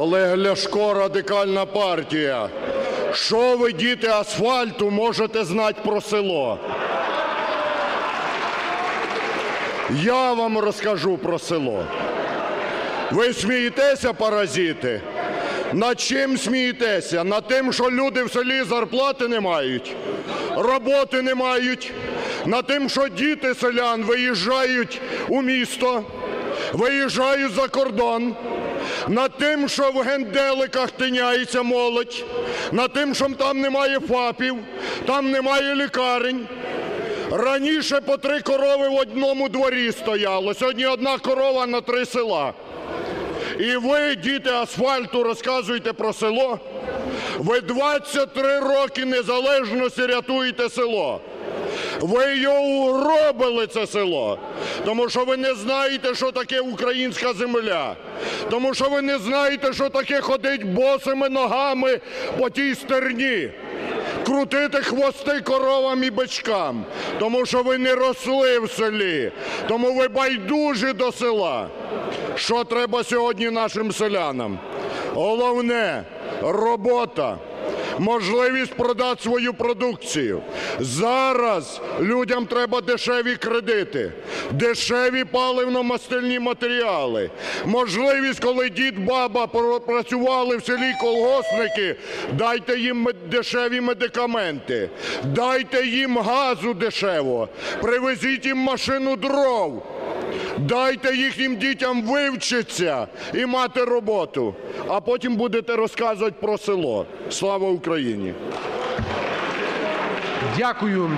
Олег Ляшко, Радикальна партія. Що ви, діти асфальту, можете знати про село? Я вам розкажу про село. Ви смієтеся, паразити? Над чим смієтеся? Над тим, що люди в селі зарплати не мають, роботи не мають, над тим, що діти селян виїжджають у місто, виїжджають за кордон, над тим, що в генделиках тиняється молодь, над тим, що там немає ФАПів, там немає лікарень. Раніше по три корови в одному дворі стояло, сьогодні одна корова на три села. І ви, діти асфальту, розказуєте про село? Ви 23 роки незалежності рятуєте село. Ви його угробили, це село, тому що ви не знаєте, що таке українська земля, тому що ви не знаєте, що таке ходить босими ногами по тій стерні крутити хвости коровам і бичкам, тому що ви не росли в селі, тому ви байдужі до села. Що треба сьогодні нашим селянам? Головне робота. Можливість продати свою продукцію. Зараз людям треба дешеві кредити, дешеві паливно-мастильні матеріали. Можливість, коли дід, баба працювали в селі колгоспники, дайте їм дешеві медикаменти, дайте їм газу дешево, привезіть їм машину дров. Дайте їхнім дітям вивчитися і мати роботу, а потім будете розказувати про село. Слава Україні! Дякую.